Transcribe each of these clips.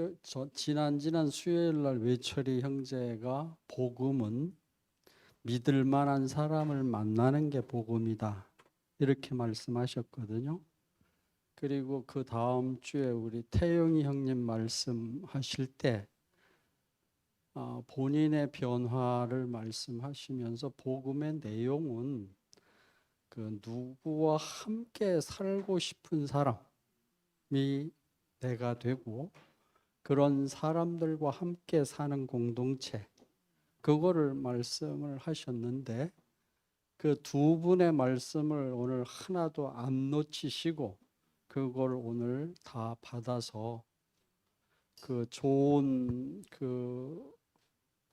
그저 지난 지난 수요일 날 외철이 형제가 복음은 믿을 만한 사람을 만나는 게 복음이다. 이렇게 말씀하셨거든요. 그리고 그 다음 주에 우리 태용이 형님 말씀하실 때 어, 본인의 변화를 말씀하시면서 복음의 내용은 그 누구와 함께 살고 싶은 사람이 내가 되고 그런 사람들과 함께 사는 공동체 그거를 말씀을 하셨는데 그 두 분의 말씀을 오늘 하나도 안 놓치시고 그걸 오늘 다 받아서 그 좋은 그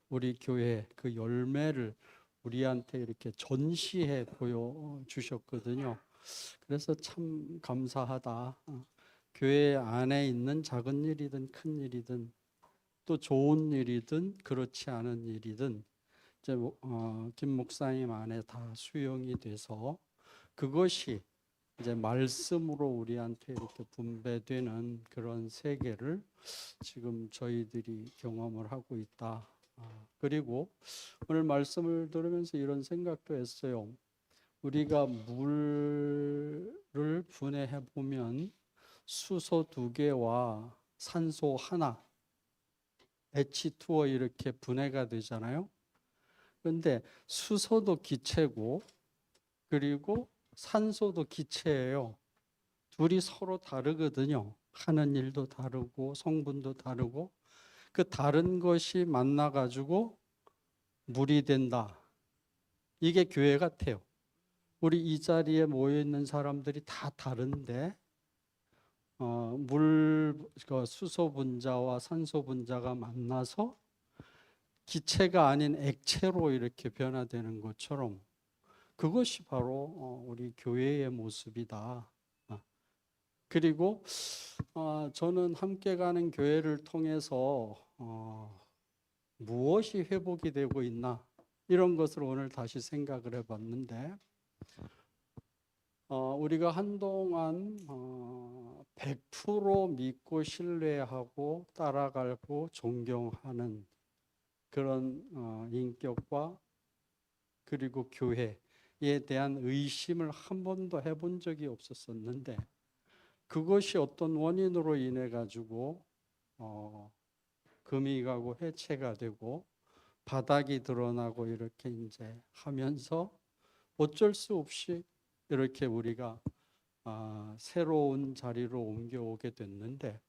우리 교회 그 열매를 우리한테 이렇게 전시해 보여 주셨거든요. 그래서 참 감사하다. 어, 교회 안에 있는 작은 일이든 큰 일이든 또 좋은 일이든 그렇지 않은 일이든 이제 뭐, 어, 김 목사님 안에 다 수용이 돼서 그것이 이제 말씀으로 우리한테 이렇게 분배되는 그런 세계를 지금 저희들이 경험을 하고 있다. 아, 그리고 오늘 말씀을 들으면서 이런 생각도 했어요. 우리가 물을 분해해 보면 수소 두 개와 산소 하나, H2O 이렇게 분해가 되잖아요. 그런데 수소도 기체고 그리고 산소도 기체예요. 둘이 서로 다르거든요. 하는 일도 다르고 성분도 다르고 그 다른 것이 만나 가지고 물이 된다. 이게 교회 같아요. 우리 이 자리에 모여 있는 사람들이 다 다른데 어, 물, 그 수소 분자와 산소 분자가 만나서 기체가 아닌 액체로 이렇게 변화되는 것처럼 그것이 바로 어, 우리 교회의 모습이다. 아, 그리고 어, 저는 함께 가는 교회를 통해서 어, 무엇이 회복이 되고 있나 이런 것을 오늘 다시 생각을 해봤는데 어, 우리가 한동안 어, 100% 믿고 신뢰하고 따라가고 존경하는 그런 어, 인격과 그리고 교회에 대한 의심을 한 번도 해본 적이 없었었는데 그것이 어떤 원인으로 인해 가지고 어, 금이 가고 해체가 되고 바닥이 드러나고 이렇게 이제 하면서 어쩔 수 없이 이렇게 우리가 아, 새로운 자리로 옮겨오게 됐는데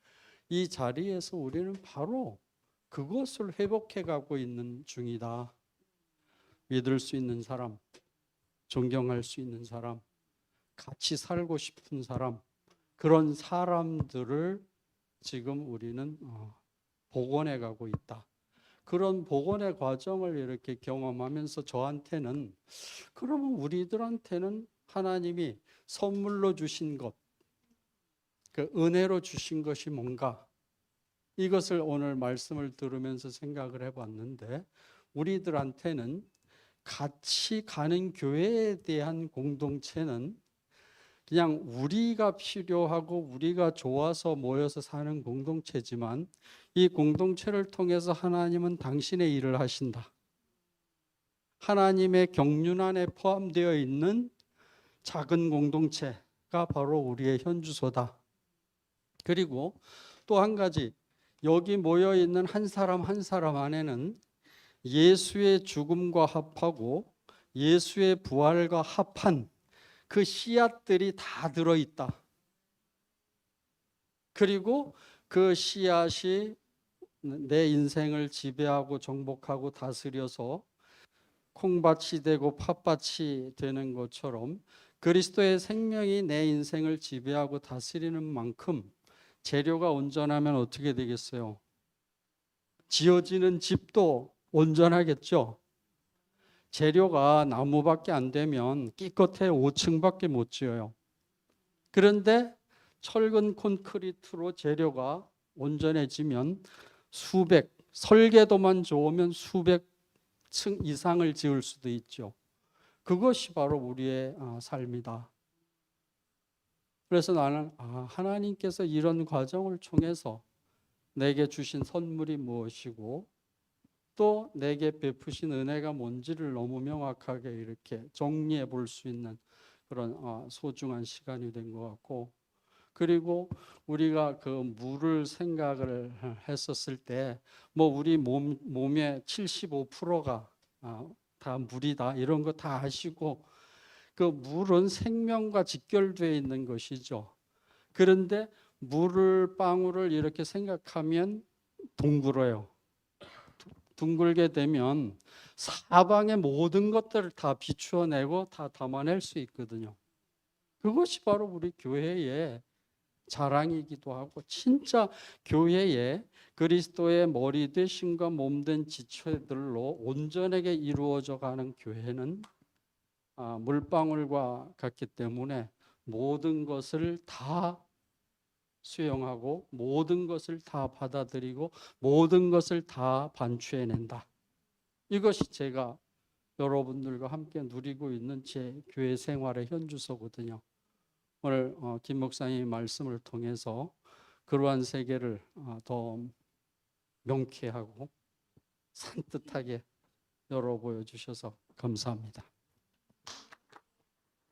이 자리에서 우리는 바로 그것을 회복해 가고 있는 중이다. 믿을 수 있는 사람, 존경할 수 있는 사람, 같이 살고 싶은 사람, 그런 사람들을 지금 우리는 어, 복원해 가고 있다. 그런 복원의 과정을 이렇게 경험하면서 저한테는 그러면 우리들한테는 하나님이 선물로 주신 것, 그 은혜로 주신 것이 뭔가 이것을 오늘 말씀을 들으면서 생각을 해봤는데 우리들한테는 같이 가는 교회에 대한 공동체는 그냥 우리가 필요하고 우리가 좋아서 모여서 사는 공동체지만 이 공동체를 통해서 하나님은 당신의 일을 하신다. 하나님의 경륜 안에 포함되어 있는 작은 공동체가 바로 우리의 현주소다. 그리고 또 한 가지 여기 모여 있는 한 사람 한 사람 안에는 예수의 죽음과 합하고 예수의 부활과 합한 그 씨앗들이 다 들어 있다. 그리고 그 씨앗이 내 인생을 지배하고 정복하고 다스려서 콩밭이 되고 팥밭이 되는 것처럼 그리스도의 생명이 내 인생을 지배하고 다스리는 만큼 재료가 온전하면 어떻게 되겠어요? 지어지는 집도 온전하겠죠. 재료가 나무밖에 안 되면 끼껏해 5층밖에 못 지어요. 그런데 철근 콘크리트로 재료가 온전해지면 수백, 설계도만 좋으면 수백 층 이상을 지을 수도 있죠. 그것이 바로 우리의 아, 삶이다. 그래서 나는 아, 하나님께서 이런 과정을 통해서 내게 주신 선물이 무엇이고 또 내게 베푸신 은혜가 뭔지를 너무 명확하게 이렇게 정리해 볼 수 있는 그런 어, 소중한 시간이 된 것 같고 그리고 우리가 그 물을 생각을 했었을 때 뭐 우리 몸 몸의 75%가 아, 다 물이다 이런 거 다 아시고 그 물은 생명과 직결되어 있는 것이죠. 그런데 물을 방울을 이렇게 생각하면 둥글어요. 둥글게 되면 사방의 모든 것들을 다 비추어내고 다 담아낼 수 있거든요. 그것이 바로 우리 교회의 자랑이기도 하고 진짜 교회의 그리스도의 머리 되심과 몸 된 지체들로 온전하게 이루어져 가는 교회는 아, 물방울과 같기 때문에 모든 것을 다 수용하고 모든 것을 다 받아들이고 모든 것을 다 반추해낸다. 이것이 제가 여러분들과 함께 누리고 있는 제 교회 생활의 현주소거든요. 오늘 어, 김 목사님 말씀을 통해서 그러한 세계를 어, 더 명쾌하고 산뜻하게 열어 보여주셔서 감사합니다.